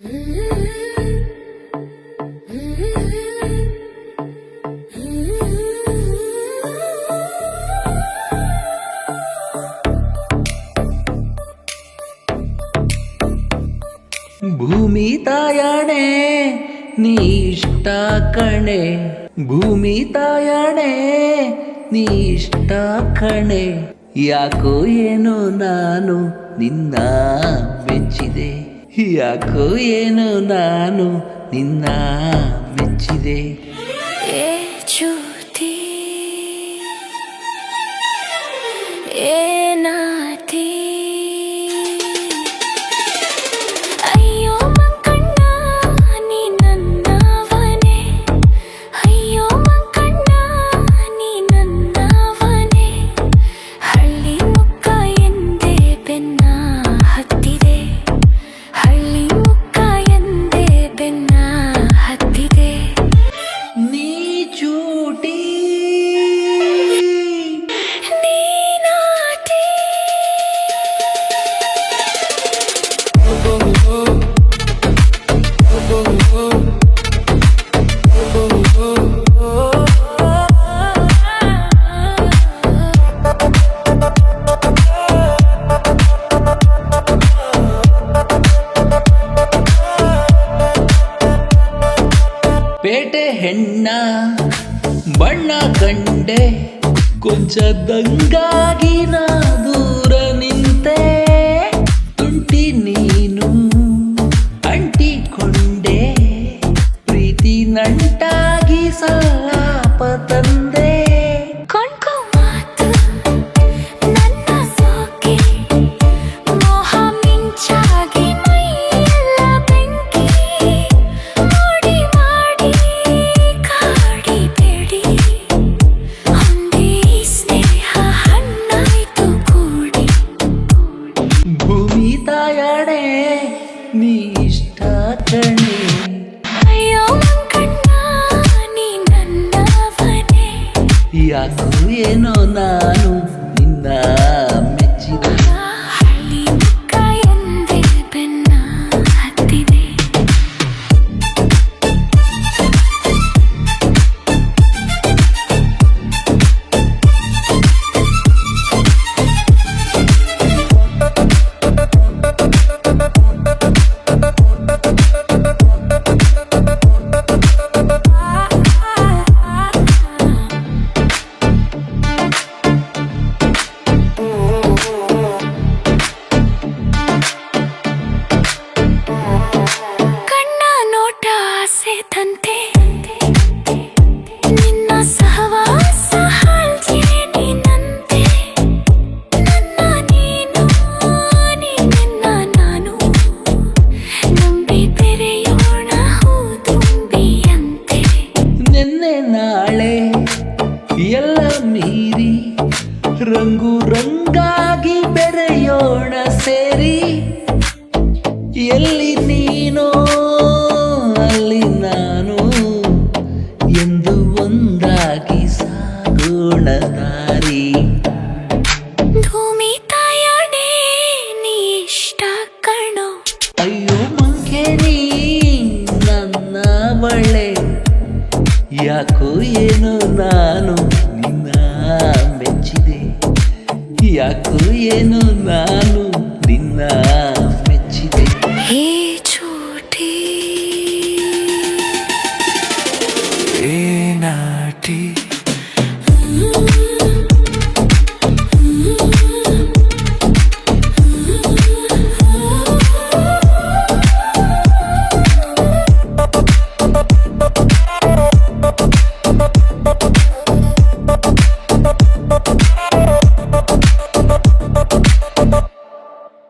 ಭೂಮಿ ತಾಯಣೆ ನೀ ಕಣೆ. ಭೂಮಿ ತಾಯಣೆ ನೀ ಇಷ್ಟ ಕಣೆ. ಯಾಕೋ ಏನೋ ನಾನು ನಿನ್ನ ಮೆಚ್ಚಿದೆ ಯಾಕೋ ಏನೋ ನಾನು ನಿನ್ನ ಮೆಚ್ಚಿದೆ. ಏ ಜ್ಯೋತಿ ಏ ಪೇಟೆ ಹೆಣ್ಣ ಬಣ್ಣ ಕಂಡೆ ಕೊಂಚದಂಗಾಗಿ ನಾ ದೂರ ನಿಂತೆ. ತುಂಟಿ ನೀನು ಅಂಟಿಕೊಂಡೆ ಪ್ರೀತಿ ನಂಟಾಗಿ ಸಲಾಪ ತಾಯಣೆ ನೀ ಇಷ್ಟ ಕಣೆ ಅಯ್ಯೋ ಮಂಕಣ್ಣ ನೀ ನನ್ನವನೇ ಯಾಕೋ ಏನೋ ನಾನು ನಿನ್ನ ಸಹವಾಸ ಹಾಳ್ಜೇನಿನಂತೆ ನನ್ನ ನೀನು ನೀ ನಿನ್ನ ನಾನು ನಂಬಿ ಬೆರೆಯೋಣ ಹೂ ತುಂಬಿಯಂತೆ ನಿನ್ನೆ ನಾಳೆ ಎಲ್ಲ ಮೀರಿ ರಂಗು ರಂಗಾಗಿ ಬೆರೆಯೋಣ ಸೇರಿ ಎಲ್ಲಿ ನೀನೋ ದಾರಿ ಭೂಮಿ ತಾಯಣೆ ನೀಷ್ಟ ಕಣೋ. ಅಯ್ಯೋ ಮಂಕೆ ನೀ ನನ್ನ ಬಳೆ ಯಾಕೋ ಏನೋ ನಾನು ನಿನ್ನ ಮೆಚ್ಚಿದೆ. ಯಾಕೋ ಏನೋ ನಾನು ನಿನ್ನ